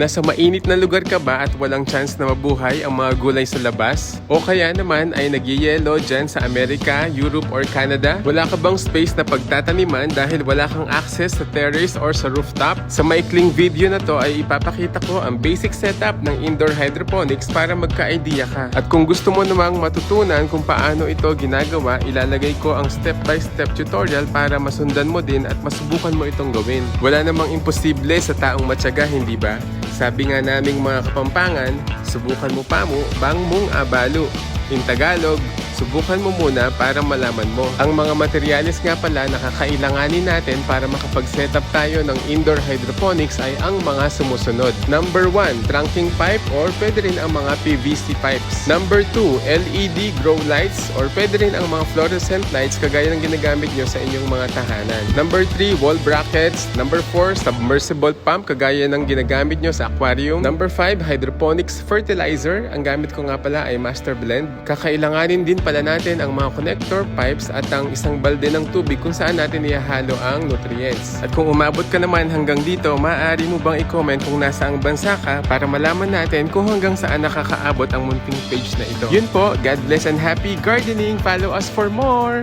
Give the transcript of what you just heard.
Nasa mainit na lugar ka ba at walang chance na mabuhay ang mga gulay sa labas? O kaya naman ay nagyeyelo dyan sa Amerika, Europe or Canada? Wala ka bang space na pagtataniman dahil wala kang access sa terrace or sa rooftop? Sa maikling video na to ay ipapakita ko ang basic setup ng indoor hydroponics para magka-idea ka. At kung gusto mo namang matutunan kung paano ito ginagawa, ilalagay ko ang step-by-step tutorial para masundan mo din at masubukan mo itong gawin. Wala namang imposible sa taong matyaga, hindi ba? Sabi nga naming mga kapampangan, subukan mo pa mo, bang mong abalo. In Tagalog, subukan mo muna para malaman mo. Ang mga materyales nga pala na kakailanganin natin para makapag-setup tayo ng indoor hydroponics ay ang mga sumusunod. Number 1, trunking pipe or pwede rin ang mga PVC pipes. Number 2, LED grow lights or pwede rin ang mga fluorescent lights kagaya ng ginagamit nyo sa inyong mga tahanan. Number 3, wall brackets. Number 4, submersible pump kagaya ng ginagamit nyo sa aquarium. Number 5, hydroponics fertilizer. Ang gamit ko nga pala ay master blend. Kakailanganin din pala natin ang mga connector pipes at ang isang balde ng tubig kung saan natin ihahalo ang nutrients. At kung umabot ka naman hanggang dito, maaari mo bang i-comment kung nasa ang bansa ka para malaman natin kung hanggang saan nakakaabot ang munting page na ito. Yun po, God bless and happy gardening! Follow us for more!